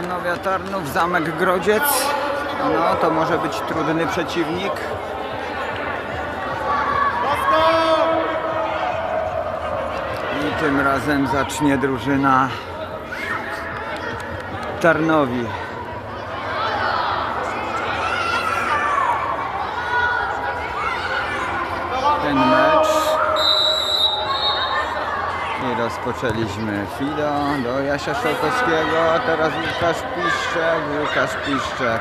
Tarnowia Tarnów, Zamek Grodziec. No, to może być trudny przeciwnik. I tym razem zacznie drużyna Tarnowi. Ten mecz i rozpoczęliśmy Fido do Jasia Szałkowskiego, a teraz Łukasz Piszczek. Łukasz Piszczek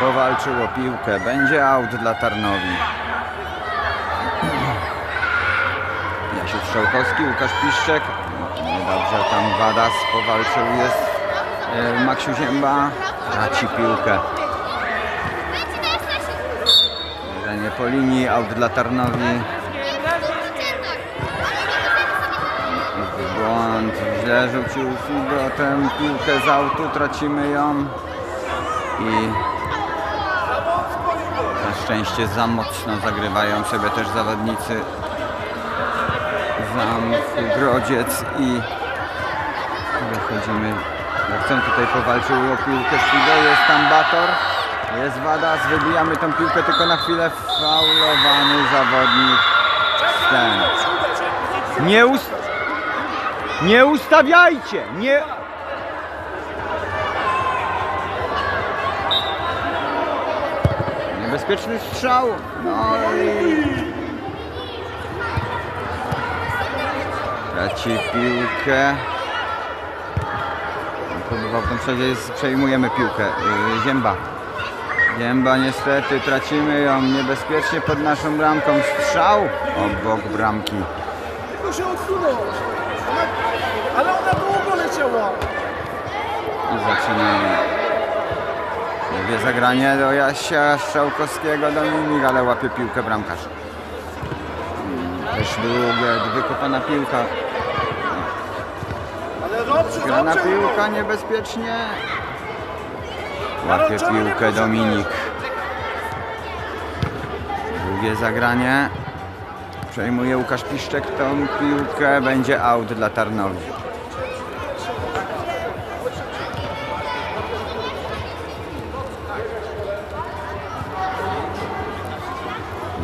powalczył o piłkę. Będzie aut dla Tarnowi. Jasiu Szałkowski, Łukasz Piszczek. Dobrze, tam Wadas powalczył. Jest e, Maksiu Zięba. Traci piłkę. Uderzenie po linii, aut dla Tarnowi. Błąd, źle rzucił Figo tę piłkę z autu, tracimy ją. I na szczęście za mocno zagrywają sobie też zawodnicy. Zamku Grodziec i wychodzimy. Chcę tutaj powalczył o piłkę Figo, jest tam Bator. Jest Wadas, wybijamy tą piłkę tylko na chwilę. Faulowany zawodnik. Sten. Nie ust... Nie ustawiajcie! Nie... Niebezpieczny strzał. No i... Traci piłkę. Próbował tam przejść, przejmujemy piłkę. Yy, Zięba. Zięba niestety tracimy ją niebezpiecznie pod naszą bramką. Strzał obok bramki. Tylko się I zaczynamy. Drugie zagranie do Jasia Strzałkowskiego, Dominik, ale łapie piłkę bramkarz. Mm, Też długie, wykopana piłka. Grana piłka niebezpiecznie. Łapie piłkę Dominik. Długie zagranie. Przejmuje Łukasz Piszczek tą piłkę. Będzie aut dla Tarnowi.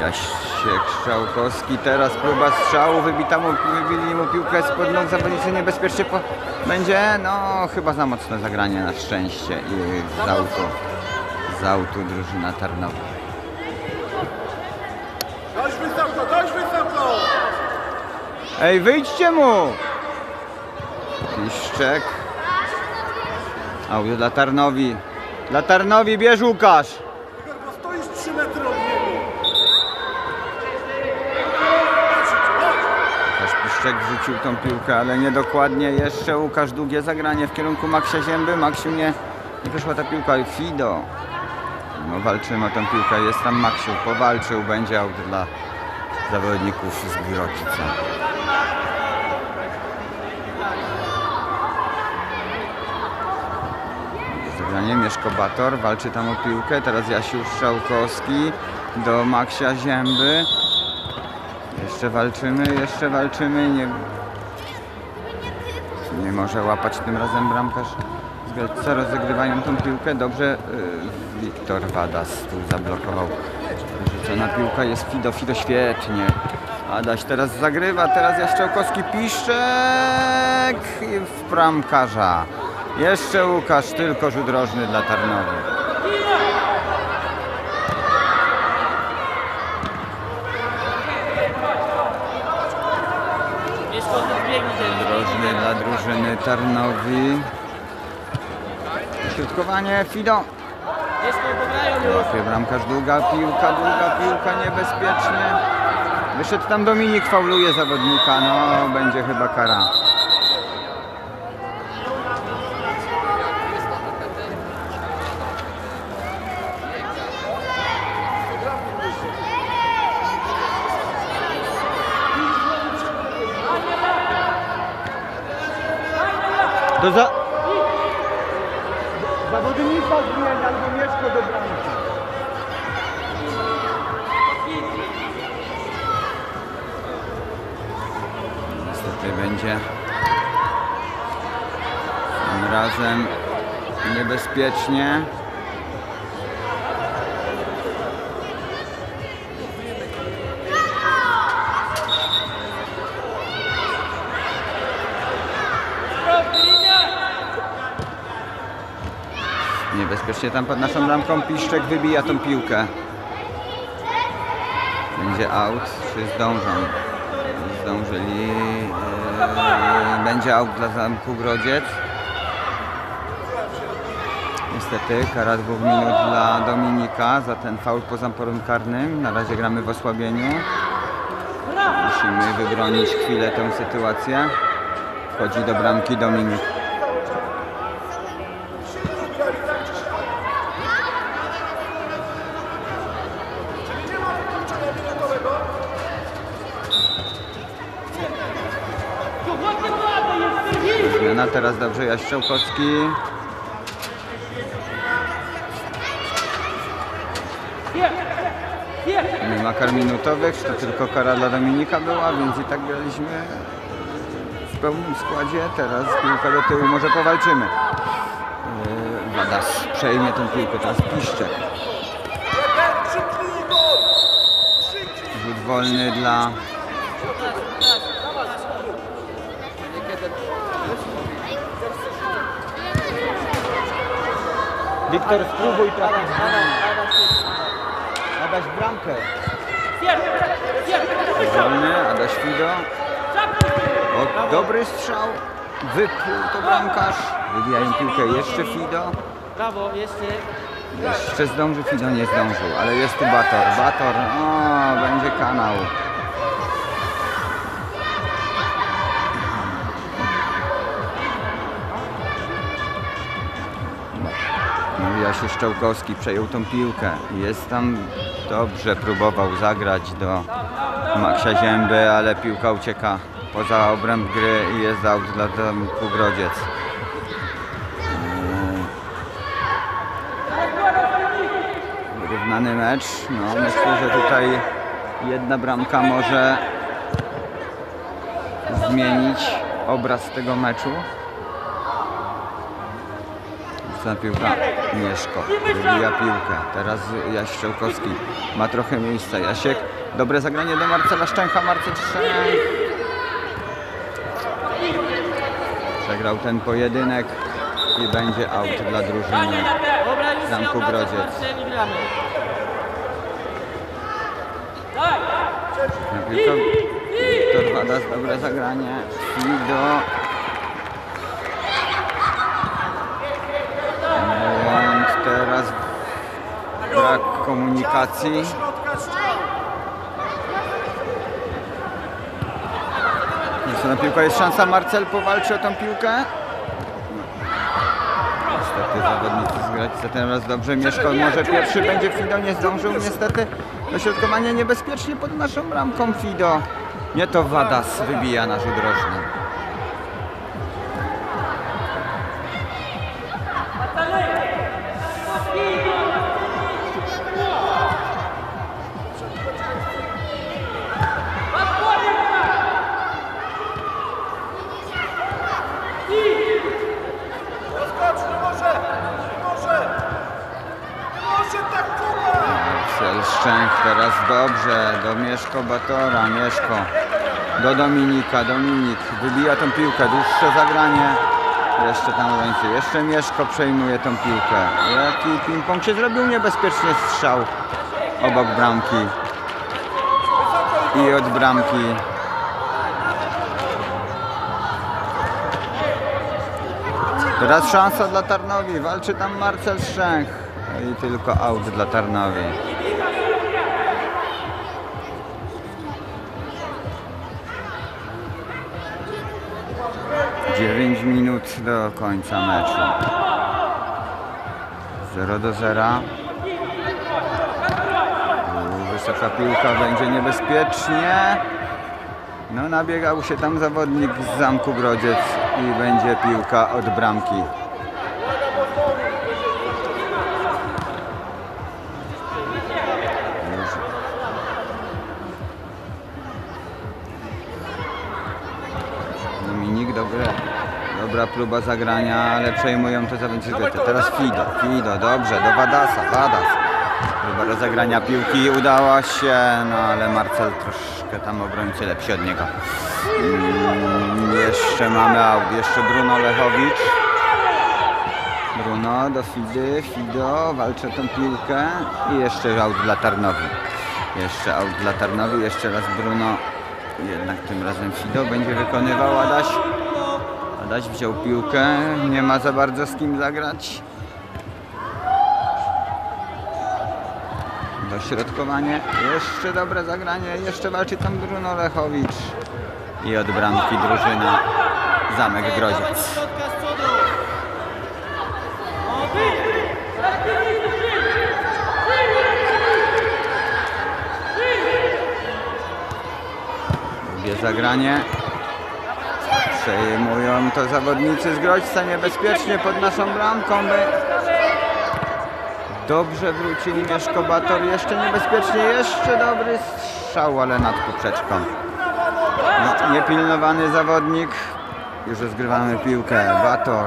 Jasiek Strzałkowski, teraz próba strzału, wybita mu, wybili mu piłkę spod nóg, zawodnicy niebezpiecznie po... będzie, no chyba za mocne zagranie na szczęście i z autu, z autu drużyna Tarnowa. Dość wysoko, dość wysoko. Ej, wyjdźcie mu! Piszczek. Aut dla Tarnowi. Dla Tarnowi bierz Łukasz. Igor, bo stoisz 3 metry od niego. Piszczek wrzucił tą piłkę, ale niedokładnie. Jeszcze Łukasz długie zagranie w kierunku Maksia Zięby. Maksiu nie, nie wyszła ta piłka. Fido. No walczymy o tę piłkę. Jest tam Maksiu. Powalczył. Będzie aut dla zawodników z Grodzica. Zagranie Mieszko Bator. Walczy tam o piłkę. Teraz Jasiu Strzałkowski do Maksia Zięby. Jeszcze walczymy, jeszcze walczymy. Nie, nie może łapać tym razem bramkarz. Gradca. rozegrywają tą piłkę. Dobrze, y, Wiktor Wadas tu zablokował. Rzucona piłka jest Fido, Fido świetnie. Adaś teraz zagrywa, teraz Jaszczałkowski Piszczek w bramkarza. Jeszcze Łukasz, tylko rzut rożny dla Tarnowy. Rożny dla Tarnowi. Środkowanie Fido. Łapie bramkarz długa piłka, długa piłka niebezpiecznie. Wyszedł tam Dominik, fauluje zawodnika, no będzie chyba kara. Do za... Zawodnika zmienia albo Mieszko do bramki. Niestety będzie Tym razem niebezpiecznie. Niebezpiecznie tam pod naszą bramką Piszczek wybija tą piłkę. Będzie out, czy zdążą? Zdążyli. Eee, będzie out dla Zamku Grodziec. Niestety kara dwóch minut dla Dominika za ten faul poza porem karnym. Na razie gramy w osłabieniu. Musimy wybronić chwilę tę sytuację. Wchodzi do bramki Dominik. Dobrze Jaszczałkowski. Nie ma kar minutowych, to tylko kara dla Dominika była, więc i tak graliśmy w pełnym składzie. Teraz piłka do tyłu, może powalczymy. Yy, Wadas przejmie tę piłkę, teraz Piszczek. Rzut wolny dla Wiktor, spróbuj trafić. Adaś bramkę. Wolny, Adaś Fido. O, dobry strzał. Wypluł to bramkarz. Wybijają piłkę jeszcze Fido. Brawo, jeszcze. Jeszcze zdąży Fido, nie zdążył, ale jest tu Bator. Bator, o, będzie kanał. Jasiu Szczałkowski przejął tą piłkę. Jest tam dobrze, próbował zagrać do Maksia Zięby, ale piłka ucieka poza obręb gry i jest out dla Domku Grodziec. Wyrównany mecz. No, myślę, że tutaj jedna bramka może zmienić obraz tego meczu. Za piłka Mieszko. Wybija piłkę. Teraz Jaś Szczełkowski ma trochę miejsca. Jasiek. Dobre zagranie do Marcela Szczęcha. Marcel Szczęch. Przegrał ten pojedynek i będzie out dla drużyny. Zamku Grodziec. Wiktor Wadas, dobre zagranie. Fido. Błąd komunikacji. Środka strzał! Jeszcze na piłkę jest szansa. Marcel powalczy o tą piłkę. Niestety zawodnicy z Gracica ten raz dobrze. Mieszko może pierwszy będzie Fido, nie zdążył niestety. Dośrodkowanie niebezpiecznie pod naszą bramką Fido. Nie to Wadas wybija na rzut Szczęch teraz dobrze. Do Mieszko Batora. Mieszko. Do Dominika. Dominik wybija tą piłkę. Dłuższe zagranie. Jeszcze tam obrońcy. Jeszcze Mieszko przejmuje tą piłkę. Jaki ping-pong się zrobił niebezpiecznie strzał obok bramki. I od bramki. Teraz szansa dla Tarnowi. Walczy tam Marcel Szczęch. I tylko out dla Tarnowi. Dziewięć minut do końca meczu. 0 do 0. Tu Wysoka piłka będzie niebezpiecznie. No nabiegał się tam zawodnik z Zamku Grodziec i będzie piłka od bramki. Próba zagrania, ale przejmują to zawodnicy Goethe. Teraz Fido, Fido, dobrze, do Wadasa, Wadas. Próba rozegrania piłki udała się, no ale Marcel troszkę tam obrońcy lepsi od niego. Mm, jeszcze mamy aut, jeszcze Bruno Lechowicz. Bruno do Fidy, Fido walczy o tą piłkę i jeszcze aut dla Tarnowi. Jeszcze aut dla Tarnowi, jeszcze raz Bruno. Jednak tym razem Fido będzie wykonywał Adaś. Adaś wziął piłkę, nie ma za bardzo z kim zagrać. Dośrodkowanie, jeszcze dobre zagranie, jeszcze walczy tam Bruno Lechowicz. I od bramki drużyna Zamek Grodziec. Drugie zagranie. Przejmują to zawodnicy z Grodźca niebezpiecznie pod naszą bramką. Dobrze wrócił Mieszko Bator. Jeszcze niebezpiecznie, jeszcze dobry strzał, ale nad poprzeczką. No, niepilnowany zawodnik. Już rozgrywamy piłkę. Bator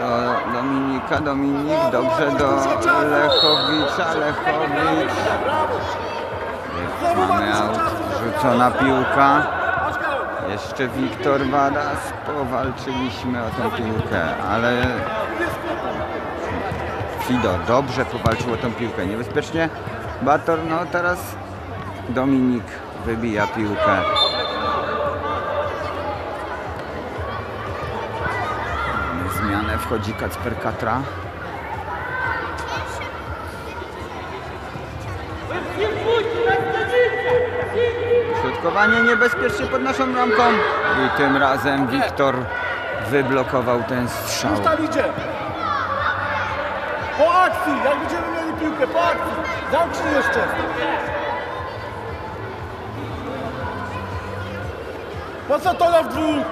do Dominika. Dominik dobrze do Lechowicza. Lechowicz. Mamy aut. Rzucona piłka. Jeszcze Wiktor Wadas. Powalczyliśmy o tę piłkę, ale Fido dobrze powalczył o tę piłkę. Niebezpiecznie Bator, no teraz Dominik wybija piłkę. Zmianę, wchodzi Kacper Katra. Środkowanie niebezpiecznie pod naszą bramką. I tym razem Wiktor wyblokował ten strzał. Już tam idzie! Po akcji! Jak będziemy mieli piłkę, po akcji! Zamknij jeszcze! Po co to na w dwóch?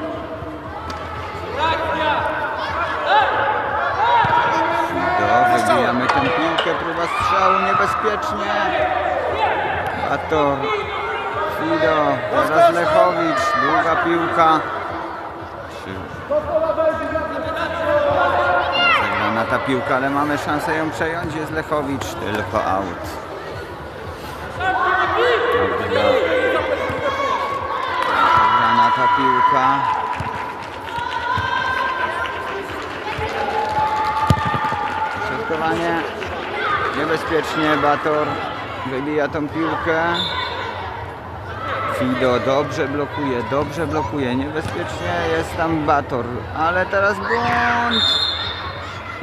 Do, wybijamy tę piłkę, próba strzału niebezpiecznie. Bator, Fido, teraz Lechowicz, długa piłka. Zagrana ta piłka, ale mamy szansę ją przejąć. Jest Lechowicz, tylko out. Zagrana ta piłka. Środkowanie niebezpiecznie Bator wybija tą piłkę. Fido dobrze blokuje, dobrze blokuje, niebezpiecznie jest tam Bator, ale teraz błąd.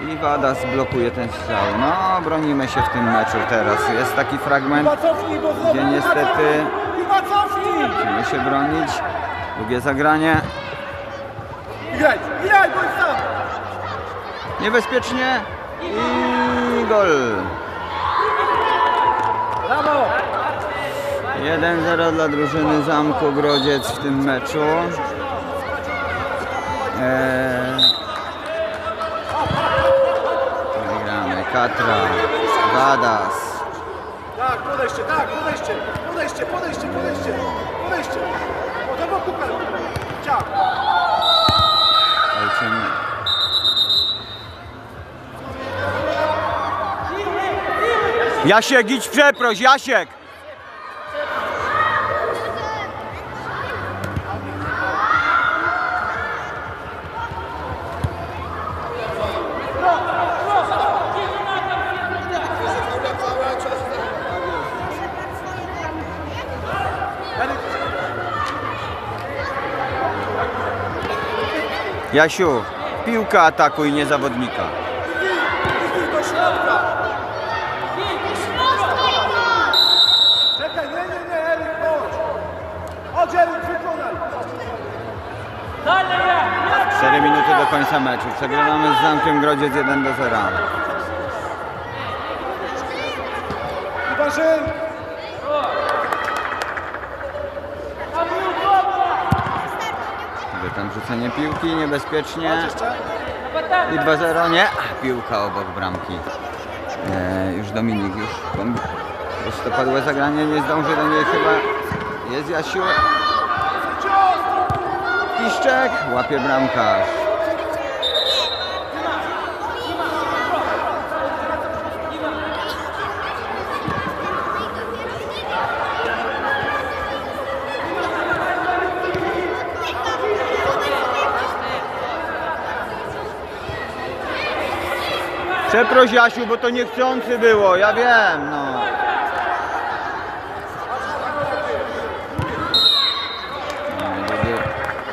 I Wadas blokuje ten strzał. No, bronimy się w tym meczu teraz. Jest taki fragment, gdzie niestety musimy się bronić. Drugie zagranie. Niebezpiecznie i gol. 1-0 dla drużyny Zamku Grodziec w tym meczu. Eee... Wygramy. Katra, Wadas. Tak, podejście, tak, podejście, podejście, podejście, podejście, podejście. O, do boku, Karol. Ciao. Walczymy. Jasiek, idź przeproś, Jasiek! Jasiu, piłka atakuj, nie zawodnika. Czekaj, nie, nie, nie, Eryk, chodź. Chodź, Eryk, wykonaj. 4 minuty do końca meczu. Przegrywamy z Zamkiem Grodziec 1 do 0. Chyba, że... Idzie tam rzucenie piłki niebezpiecznie. I 2-0, nie. Piłka obok bramki. E, już Dominik, już prostopadłe zagranie, nie zdąży do niej chyba. Jest Jasiu. Piszczek, łapie bramkarz. Przeproś Jasiu, bo to niechcący było, ja wiem, no.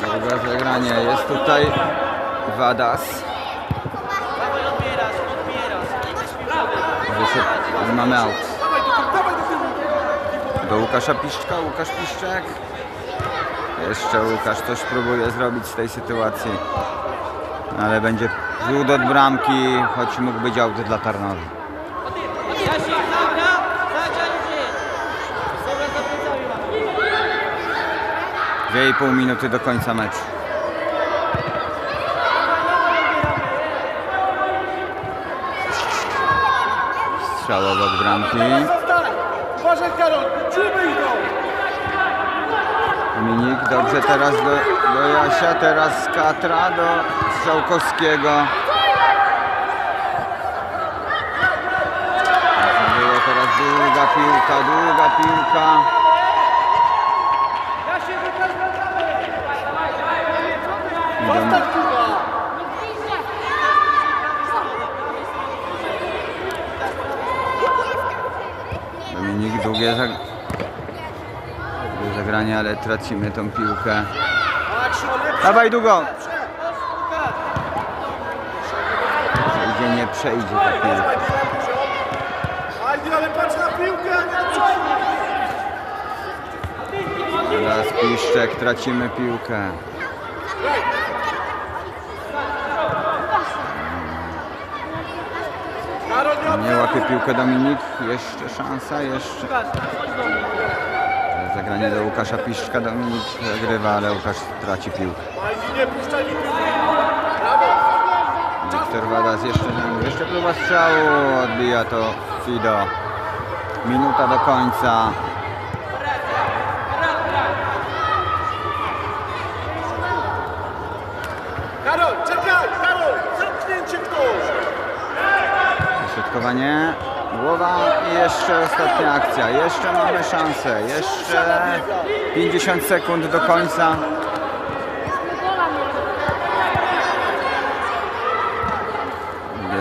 Drugie zagranie. Jest tutaj Wadas. Wyszedł, mamy tyłu. Do Łukasza Piszczka, Łukasz Piszczek. Jeszcze Łukasz coś próbuje zrobić z tej sytuacji. Ale będzie rzut od bramki, choć mógł być out dla za plecami ma. 2,5 minuty do końca meczu. Strzał od bramki. Dominik, dobrze teraz do, do Jasia, teraz z Katra do Strzałkowskiego. Teraz długa piłka, długa piłka. I Dom, Zostań Kuba. Dominik, długie, zag... długie zagranie, ale tracimy tą piłkę. Dawaj długo. Przejdzie, nie przejdzie ta piłka. Ale patrz na piłkę. Teraz Piszczek, tracimy piłkę. Nie łapie piłkę Dominik. Jeszcze szansa, jeszcze. Zagranie do Łukasza Piszczka. Dominik wygrywa, ale Łukasz traci piłkę. Wiktor Wadas jeszcze, jeszcze próba strzału. Odbija to Fido. Minuta do końca. Karol, czekaj, Karol, zamknięcie ktoś. Środkowanie. Głowa i jeszcze ostatnia akcja. Jeszcze mamy szansę. Jeszcze 50 sekund do końca.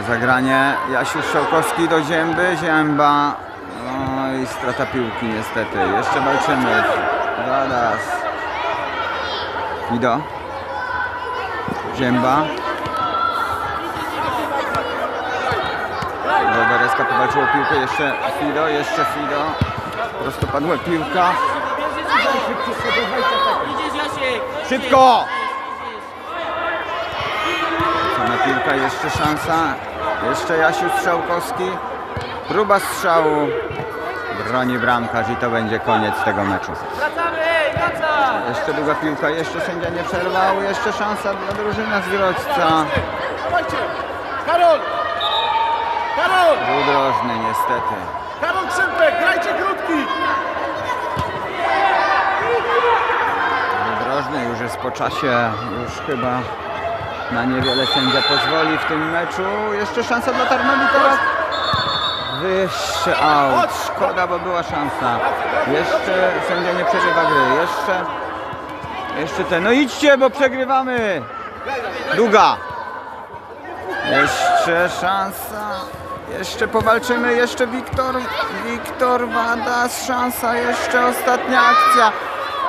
Zagranie. Jasiu Strzałkowski do Zięby. Zięba. No i strata piłki niestety. Jeszcze walczymy. Wadas. Wido. Zięba. Robereska powalczył o piłkę, jeszcze Fido, jeszcze Fido. Prostopadła piłka. Szybko! Na piłka, jeszcze szansa. Jeszcze Jasiu Strzałkowski. Próba strzału. Broni bramkarz i to będzie koniec tego meczu. Jeszcze długa piłka, jeszcze sędzia nie przerwał. Jeszcze szansa dla drużyny z Grodzca. Dawajcie. Karol. Karol. Udrożny niestety. Karol Krzępek, grajcie krótki. Drożny już jest po czasie, już chyba na niewiele sędzia pozwoli w tym meczu. Jeszcze szansa dla Tarnowi teraz. Wyższy out. Szkoda, bo była szansa. Jeszcze sędzia nie przerywa gry. Jeszcze, jeszcze ten. No idźcie, bo przegrywamy. Długa. Jeszcze szansa. Jeszcze powalczymy. Jeszcze Wiktor, Wiktor Wadas. Szansa. Jeszcze ostatnia akcja.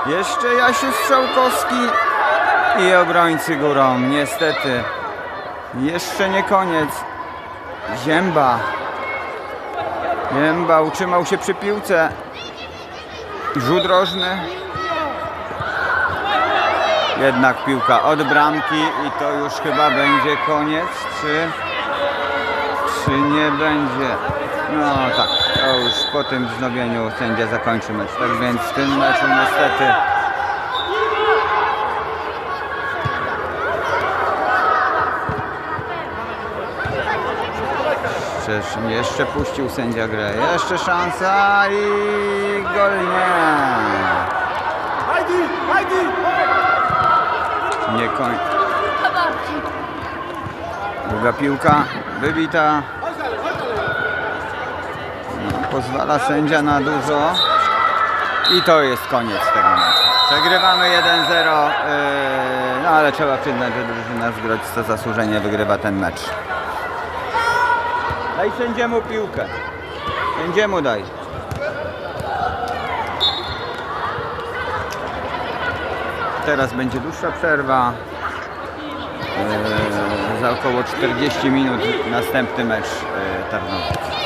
Jeszcze Jasiu Strzałkowski i obrońcy górą. Niestety. Jeszcze nie koniec. Zięba. Zięba utrzymał się przy piłce. Rzut rożny. Jednak piłka od bramki i to już chyba będzie koniec. Czy, czy nie będzie? No tak, to już po tym wznowieniu sędzia zakończy mecz. Tak więc w tym meczu niestety jeszcze, jeszcze puścił sędzia grę. Jeszcze szansa i gol nie. Nie koń. Długa piłka wybita. Pozwala sędzia na dużo. I to jest koniec tego meczu. Przegrywamy 1-0, yy, no ale trzeba przyznać, że drużyna z Grodźca zasłużenie wygrywa ten mecz. Daj sędziemu piłkę. Sędziemu daj. Teraz będzie dłuższa przerwa. Yy, za około 40 minut następny mecz yy, Tarnowiec.